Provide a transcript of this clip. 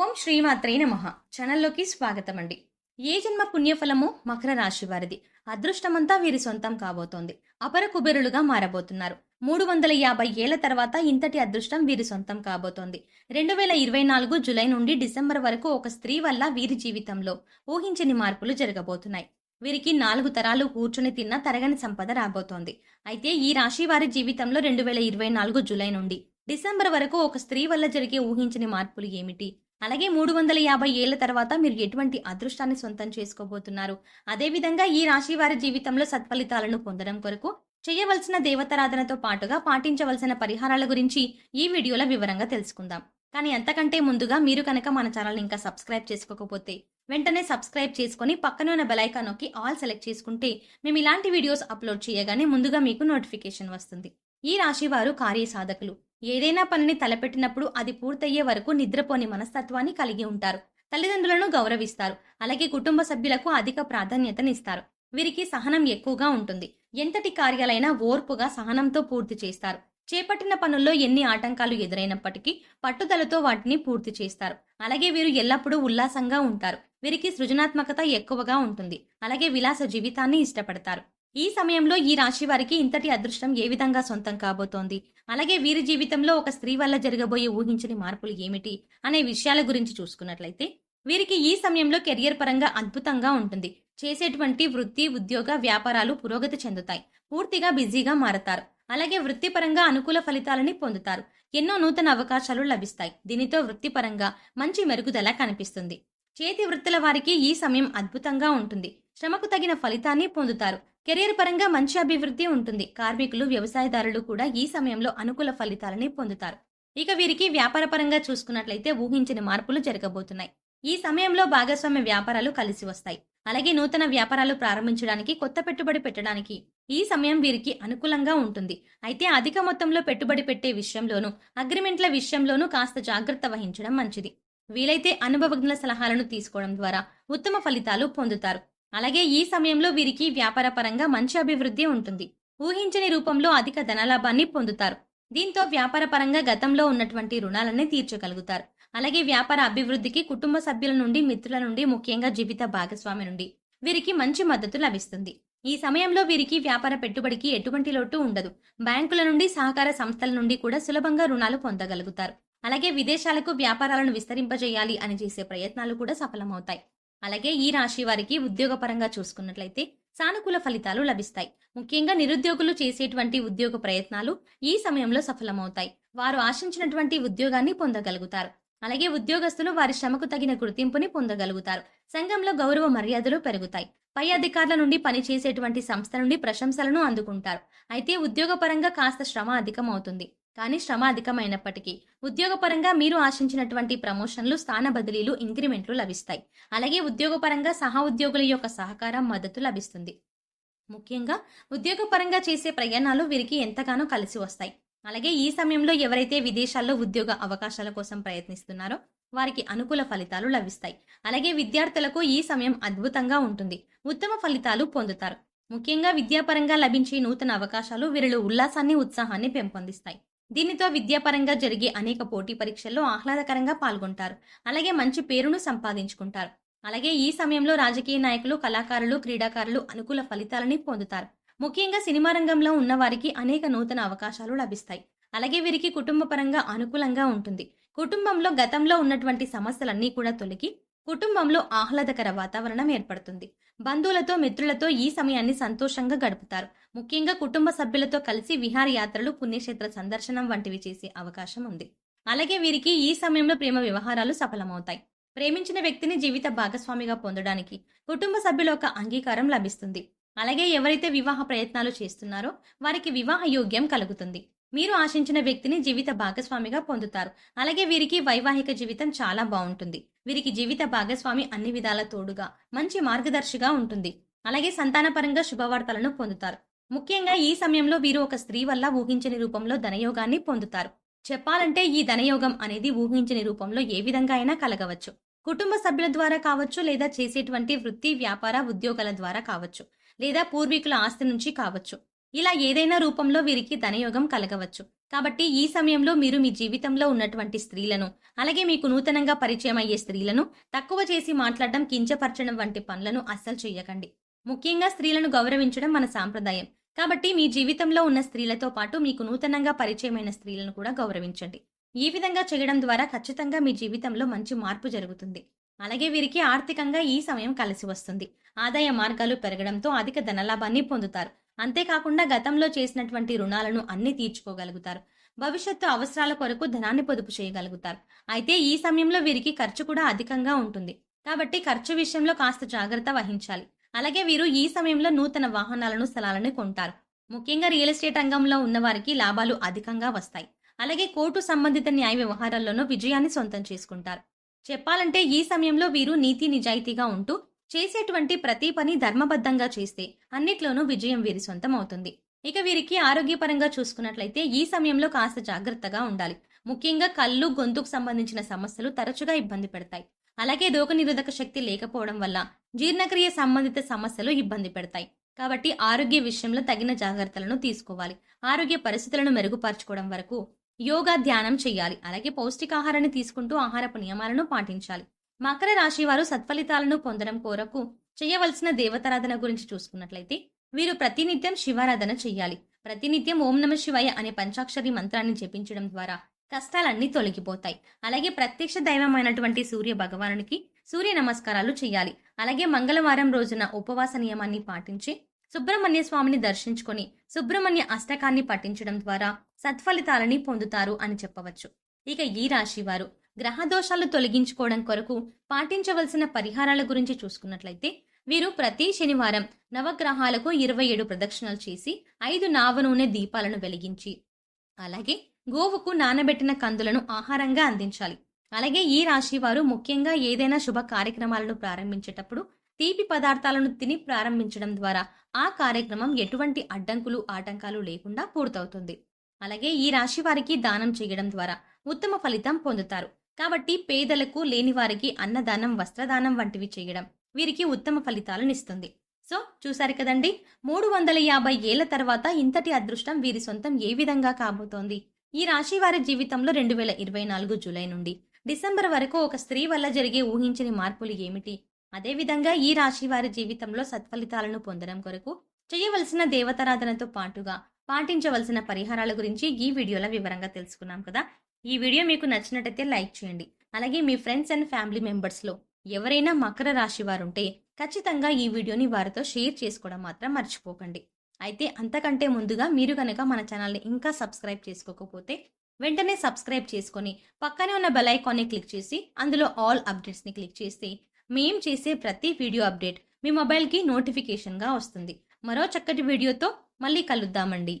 ఓం శ్రీమాత్రే నమ. ఛానల్లోకి స్వాగతం అండి ఏ జన్మ పుణ్యఫలము మకర రాశి వారిది. అదృష్టమంతా వీరి సొంతం కాబోతోంది. అపర కుబేరులుగా మారబోతున్నారు. మూడు వందల యాభై ఏళ్ళ తర్వాత ఇంతటి అదృష్టం వీరి సొంతం కాబోతోంది. రెండు వేల ఇరవై నాలుగు జులై నుండి డిసెంబర్ వరకు ఒక స్త్రీ వల్ల వీరి జీవితంలో ఊహించని మార్పులు జరగబోతున్నాయి. వీరికి నాలుగు తరాలు కూర్చుని తిన్న తరగని సంపద రాబోతోంది. అయితే ఈ రాశి వారి జీవితంలో రెండు వేల ఇరవై నాలుగు జులై నుండి డిసెంబర్ వరకు ఒక స్త్రీ వల్ల జరిగే ఊహించని మార్పులు ఏమిటి? అలాగే మూడు వందల యాభై ఏళ్ళ తర్వాత మీరు ఎటువంటి అదృష్టాన్ని సొంతం చేసుకోబోతున్నారు? అదేవిధంగా ఈ రాశి వారి జీవితంలో సత్ఫలితాలను పొందడం కొరకు చేయవలసిన దేవతారాధనతో పాటుగా పాటించవలసిన పరిహారాల గురించి ఈ వీడియోలో వివరంగా తెలుసుకుందాం. కానీ అంతకంటే ముందుగా మీరు కనుక మన ఛానల్ ఇంకా సబ్స్క్రైబ్ చేసుకోకపోతే వెంటనే సబ్స్క్రైబ్ చేసుకుని పక్కనే ఉన్న బెలైకాన్ నొక్కి ఆల్ సెలెక్ట్ చేసుకుంటే మేము ఇలాంటి వీడియోస్ అప్లోడ్ చేయగానే ముందుగా మీకు నోటిఫికేషన్ వస్తుంది. ఈ రాశి వారు కార్యసాధకులు. ఏదైనా పనిని తలపెట్టినప్పుడు అది పూర్తయ్యే వరకు నిద్రపోని మనస్తత్వాన్ని కలిగి ఉంటారు. తల్లిదండ్రులను గౌరవిస్తారు. అలాగే కుటుంబ సభ్యులకు అధిక ప్రాధాన్యతనిస్తారు. వీరికి సహనం ఎక్కువగా ఉంటుంది. ఎంతటి కార్యాలైనా ఓర్పుగా సహనంతో పూర్తి చేస్తారు. చేపట్టిన పనుల్లో ఎన్ని ఆటంకాలు ఎదురైనప్పటికీ పట్టుదలతో వాటిని పూర్తి చేస్తారు. అలాగే వీరు ఎల్లప్పుడూ ఉల్లాసంగా ఉంటారు. వీరికి సృజనాత్మకత ఎక్కువగా ఉంటుంది. అలాగే విలాస జీవితాన్ని ఇష్టపడతారు. ఈ సమయంలో ఈ రాశి వారికి ఇంతటి అదృష్టం ఏ విధంగా సొంతం కాబోతోంది? అలాగే వీరి జీవితంలో ఒక స్త్రీ వల్ల జరగబోయే ఊహించని మార్పులు ఏమిటి అనే విషయాల గురించి చూసుకున్నట్లయితే వీరికి ఈ సమయంలో కెరియర్ పరంగా అద్భుతంగా ఉంటుంది. చేసేటువంటి వృత్తి ఉద్యోగ వ్యాపారాలు పురోగతి చెందుతాయి. పూర్తిగా బిజీగా మారతారు. అలాగే వృత్తిపరంగా అనుకూల ఫలితాలని పొందుతారు. ఎన్నో నూతన అవకాశాలు లభిస్తాయి. దీనితో వృత్తిపరంగా మంచి మెరుగుదల కనిపిస్తుంది. చేతి వృత్తుల వారికి ఈ సమయం అద్భుతంగా ఉంటుంది. శ్రమకు తగిన ఫలితాన్ని పొందుతారు. కెరీర్ పరంగా మంచి అభివృద్ధి ఉంటుంది. కార్మికులు వ్యవసాయదారులు కూడా ఈ సమయంలో అనుకూల ఫలితాలని పొందుతారు. ఇక వీరికి వ్యాపార పరంగా చూసుకున్నట్లయితే ఊహించని మార్పులు జరగబోతున్నాయి. ఈ సమయంలో భాగస్వామ్య వ్యాపారాలు కలిసి వస్తాయి. అలాగే నూతన వ్యాపారాలు ప్రారంభించడానికి కొత్త పెట్టుబడి పెట్టడానికి ఈ సమయం వీరికి అనుకూలంగా ఉంటుంది. అయితే అధిక మొత్తంలో పెట్టుబడి పెట్టే విషయంలోనూ అగ్రిమెంట్ల విషయంలోనూ కాస్త జాగ్రత్త వహించడం మంచిది. వీలైతే అనుభవజ్ఞుల సలహాలను తీసుకోవడం ద్వారా ఉత్తమ ఫలితాలు పొందుతారు. అలాగే ఈ సమయంలో వీరికి వ్యాపార పరంగా మంచి అభివృద్ధి ఉంటుంది. ఊహించని రూపంలో అధిక ధనలాభాన్ని పొందుతారు. దీంతో వ్యాపార పరంగా గతంలో ఉన్నటువంటి రుణాలన్నీ తీర్చగలుగుతారు. అలాగే వ్యాపార అభివృద్ధికి కుటుంబ సభ్యుల నుండి మిత్రుల నుండి ముఖ్యంగా జీవిత భాగస్వామి నుండి వీరికి మంచి మద్దతు లభిస్తుంది. ఈ సమయంలో వీరికి వ్యాపార పెట్టుబడికి ఎటువంటి లోటు ఉండదు. బ్యాంకుల నుండి సహకార సంస్థల నుండి కూడా సులభంగా రుణాలు పొందగలుగుతారు. అలాగే విదేశాలకు వ్యాపారాలను విస్తరింపజేయాలి అని చేసే ప్రయత్నాలు కూడా సఫలమవుతాయి. అలాగే ఈ రాశి వారికి ఉద్యోగపరంగా చూసుకున్నట్లయితే సానుకూల ఫలితాలు లభిస్తాయి. ముఖ్యంగా నిరుద్యోగులు చేసేటువంటి ఉద్యోగ ప్రయత్నాలు ఈ సమయంలో సఫలమవుతాయి. వారు ఆశించినటువంటి ఉద్యోగాన్ని పొందగలుగుతారు. అలాగే ఉద్యోగస్తులు వారి శ్రమకు తగిన గుర్తింపుని పొందగలుగుతారు. సంఘంలో గౌరవ మర్యాదలు పెరుగుతాయి. పై అధికారుల నుండి పనిచేసేటువంటి సంస్థ నుండి ప్రశంసలను అందుకుంటారు. అయితే ఉద్యోగపరంగా కాస్త శ్రమ అధికమవుతుంది. కానీ శ్రమ అధికమైనప్పటికీ ఉద్యోగపరంగా మీరు ఆశించినటువంటి ప్రమోషన్లు స్థాన బదిలీలు ఇంక్రిమెంట్లు లభిస్తాయి. అలాగే ఉద్యోగపరంగా సహా ఉద్యోగుల యొక్క సహకారం మద్దతు లభిస్తుంది. ముఖ్యంగా ఉద్యోగపరంగా చేసే ప్రయాణాలు వీరికి ఎంతగానో కలిసి వస్తాయి. అలాగే ఈ సమయంలో ఎవరైతే విదేశాల్లో ఉద్యోగ అవకాశాల కోసం ప్రయత్నిస్తున్నారో వారికి అనుకూల ఫలితాలు లభిస్తాయి. అలాగే విద్యార్థులకు ఈ సమయం అద్భుతంగా ఉంటుంది. ఉత్తమ ఫలితాలు పొందుతారు. ముఖ్యంగా విద్యాపరంగా లభించే నూతన అవకాశాలు వీరిలో ఉల్లాసాన్ని ఉత్సాహాన్ని పెంపొందిస్తాయి. దీనితో విద్యాపరంగా జరిగే అనేక పోటీ పరీక్షల్లో ఆహ్లాదకరంగా పాల్గొంటారు. అలాగే మంచి పేరును సంపాదించుకుంటారు. అలాగే ఈ సమయంలో రాజకీయ నాయకులు కళాకారులు క్రీడాకారులు అనుకూల ఫలితాలని పొందుతారు. ముఖ్యంగా సినిమా రంగంలో ఉన్న వారికి అనేక నూతన అవకాశాలు లభిస్తాయి. అలాగే వీరికి కుటుంబ పరంగా అనుకూలంగా ఉంటుంది. కుటుంబంలో గతంలో ఉన్నటువంటి సమస్యలన్నీ కూడా తొలగి కుటుంబంలో ఆహ్లాదకర వాతావరణం ఏర్పడుతుంది. బంధువులతో మిత్రులతో ఈ సమయాన్ని సంతోషంగా గడుపుతారు. ముఖ్యంగా కుటుంబ సభ్యులతో కలిసి విహారయాత్రలు పుణ్యక్షేత్ర సందర్శనం వంటివి చేసే అవకాశం ఉంది. అలాగే వీరికి ఈ సమయంలో ప్రేమ వ్యవహారాలు సఫలమవుతాయి. ప్రేమించిన వ్యక్తిని జీవిత భాగస్వామిగా పొందడానికి కుటుంబ సభ్యుల ఒక అంగీకారం లభిస్తుంది. అలాగే ఎవరైతే వివాహ ప్రయత్నాలు చేస్తున్నారో వారికి వివాహ యోగ్యం కలుగుతుంది. మీరు ఆశించిన వ్యక్తిని జీవిత భాగస్వామిగా పొందుతారు. అలాగే వీరికి వైవాహిక జీవితం చాలా బాగుంటుంది. వీరికి జీవిత భాగస్వామి అన్ని విధాల తోడుగా మంచి మార్గదర్శిగా ఉంటుంది. అలాగే సంతానపరంగా శుభవార్తలను పొందుతారు. ముఖ్యంగా ఈ సమయంలో వీరు ఒక స్త్రీ వల్ల ఊహించని రూపంలో ధనయోగాన్ని పొందుతారు. చెప్పాలంటే ఈ ధనయోగం అనేది ఊహించని రూపంలో ఏ విధంగా అయినా కలగవచ్చు. కుటుంబ సభ్యుల ద్వారా కావచ్చు లేదా చేసేటువంటి వృత్తి వ్యాపార ఉద్యోగాల ద్వారా కావచ్చు లేదా పూర్వీకుల ఆస్తి నుంచి కావచ్చు. ఇలా ఏదైనా రూపంలో వీరికి ధనయోగం కలగవచ్చు. కాబట్టి ఈ సమయంలో మీరు మీ జీవితంలో ఉన్నటువంటి స్త్రీలను అలాగే మీకు నూతనంగా పరిచయం అయ్యే స్త్రీలను తక్కువ చేసి మాట్లాడడం కించపరచడం వంటి పనులను అస్సలు చేయకండి ముఖ్యంగా స్త్రీలను గౌరవించడం మన సాంప్రదాయం. కాబట్టి మీ జీవితంలో ఉన్న స్త్రీలతో పాటు మీకు నూతనంగా పరిచయమైన స్త్రీలను కూడా గౌరవించండి. ఈ విధంగా చేయడం ద్వారా ఖచ్చితంగా మీ జీవితంలో మంచి మార్పు జరుగుతుంది. అలాగే వీరికి ఆర్థికంగా ఈ సమయం కలిసి వస్తుంది. ఆదాయ మార్గాలు పెరగడంతో అధిక ధనలాభాన్ని పొందుతారు. అంతేకాకుండా గతంలో చేసినటువంటి రుణాలను అన్ని తీర్చుకోగలుగుతారు. భవిష్యత్తు అవసరాల కొరకు ధనాన్ని పొదుపు చేయగలుగుతారు. అయితే ఈ సమయంలో వీరికి ఖర్చు కూడా అధికంగా ఉంటుంది. కాబట్టి ఖర్చు విషయంలో కాస్త జాగ్రత్త వహించాలి. అలాగే వీరు ఈ సమయంలో నూతన వాహనాలను స్థలాలను కొంటారు. ముఖ్యంగా రియల్ ఎస్టేట్ రంగంలో ఉన్న వారికి లాభాలు అధికంగా వస్తాయి. అలాగే కోర్టు సంబంధిత న్యాయ వ్యవహారాల్లోనూ విజయాన్ని సొంతం చేసుకుంటారు. చెప్పాలంటే ఈ సమయంలో వీరు నీతి నిజాయితీగా ఉంటూ చేసేటువంటి ప్రతి పని ధర్మబద్ధంగా చేస్తే అన్నిట్లోనూ విజయం వీరి సొంతం అవుతుంది ఇక వీరికి ఆరోగ్యపరంగా చూసుకున్నట్లయితే ఈ సమయంలో కాస్త జాగ్రత్తగా ఉండాలి. ముఖ్యంగా కళ్ళు గొంతుకు సంబంధించిన సమస్యలు తరచుగా ఇబ్బంది పెడతాయి. అలాగే రోగనిరోధక శక్తి లేకపోవడం వల్ల జీర్ణక్రియ సంబంధిత సమస్యలు ఇబ్బంది పెడతాయి. కాబట్టి ఆరోగ్య విషయంలో తగిన జాగ్రత్తలను తీసుకోవాలి. ఆరోగ్య పరిస్థితులను మెరుగుపరచుకోవడం వరకు యోగా ధ్యానం చేయాలి. అలాగే పౌష్టికాహారాన్ని తీసుకుంటూ ఆహారపు నియమాలను పాటించాలి. మకర రాశి వారు సత్ఫలితాలను పొందడం కోరకు చేయవలసిన దేవతారాధన గురించి చూసుకున్నట్లయితే వీరు ప్రతినిత్యం శివారాధన చేయాలి ప్రతినిత్యం ఓం నమ శివాయ అనే పంచాక్షరి మంత్రాన్ని జపించడం ద్వారా కష్టాలన్నీ తొలగిపోతాయి. అలాగే ప్రత్యక్ష దైవమైనటువంటి సూర్య భగవానునికి సూర్య నమస్కారాలు చేయాలి అలాగే మంగళవారం రోజున ఉపవాస నియమాన్ని పాటించి సుబ్రహ్మణ్య స్వామిని దర్శించుకొని సుబ్రహ్మణ్య అష్టకాన్ని పఠించడం ద్వారా సత్ఫలితాలని పొందుతారు అని చెప్పవచ్చు. ఇక ఈ రాశి వారు గ్రహ దోషాలు తొలగించుకోవడం కొరకు పాటించవలసిన పరిహారాల గురించి చూసుకున్నట్లయితే వీరు ప్రతి శనివారం నవగ్రహాలకు ఇరవై ఏడు ప్రదక్షిణలు చేసి ఐదు నావ నూనె దీపాలను వెలిగించి అలాగే గోవుకు నానబెట్టిన కందులను ఆహారంగా అందించాలి. అలాగే ఈ రాశి వారు ముఖ్యంగా ఏదైనా శుభ కార్యక్రమాలను ప్రారంభించేటప్పుడు తీపి పదార్థాలను తిని ప్రారంభించడం ద్వారా ఆ కార్యక్రమం ఎటువంటి అడ్డంకులు ఆటంకాలు లేకుండా పూర్తవుతుంది. అలాగే ఈ రాశి వారికి దానం చేయడం ద్వారా ఉత్తమ ఫలితం పొందుతారు. కాబట్టి పేదలకు లేనివారికి అన్నదానం వస్త్రదానం వంటివి చేయడం వీరికి ఉత్తమ ఫలితాలను ఇస్తుంది. సో చూశారు కదండి మూడు వందల యాభై ఏళ్ళ తర్వాత ఇంతటి అదృష్టం వీరి సొంతం ఏ విధంగా కాబోతోంది? ఈ రాశి వారి జీవితంలో రెండు వేల ఇరవై నాలుగు జూలై నుండి డిసెంబర్ వరకు ఒక స్త్రీ వల్ల జరిగే ఊహించని మార్పులు ఏమిటి? అదేవిధంగా ఈ రాశి వారి జీవితంలో సత్ఫలితాలను పొందడం కొరకు చేయవలసిన దేవతారాధనతో పాటుగా పాటించవలసిన పరిహారాల గురించి ఈ వీడియోలో వివరంగా తెలుసుకున్నాం కదా. ఈ వీడియో మీకు నచ్చినట్టయితే లైక్ చేయండి. అలాగే మీ ఫ్రెండ్స్ అండ్ ఫ్యామిలీ మెంబర్స్లో ఎవరైనా మకర రాశి వారు ఉంటే ఖచ్చితంగా ఈ వీడియోని వారితో షేర్ చేసుకోవడం మాత్రం మర్చిపోకండి. అయితే అంతకంటే ముందుగా మీరు కనుక మన ఛానల్ని ఇంకా సబ్స్క్రైబ్ చేసుకోకపోతే వెంటనే సబ్స్క్రైబ్ చేసుకొని పక్కనే ఉన్న బెల్ ఐకాన్ని క్లిక్ చేసి అందులో ఆల్ అప్డేట్స్ని క్లిక్ చేస్తే మేం చేసే ప్రతి వీడియో అప్డేట్ మీ మొబైల్కి నోటిఫికేషన్గా వస్తుంది. మరో చక్కటి వీడియోతో మళ్ళీ కలుద్దామండి.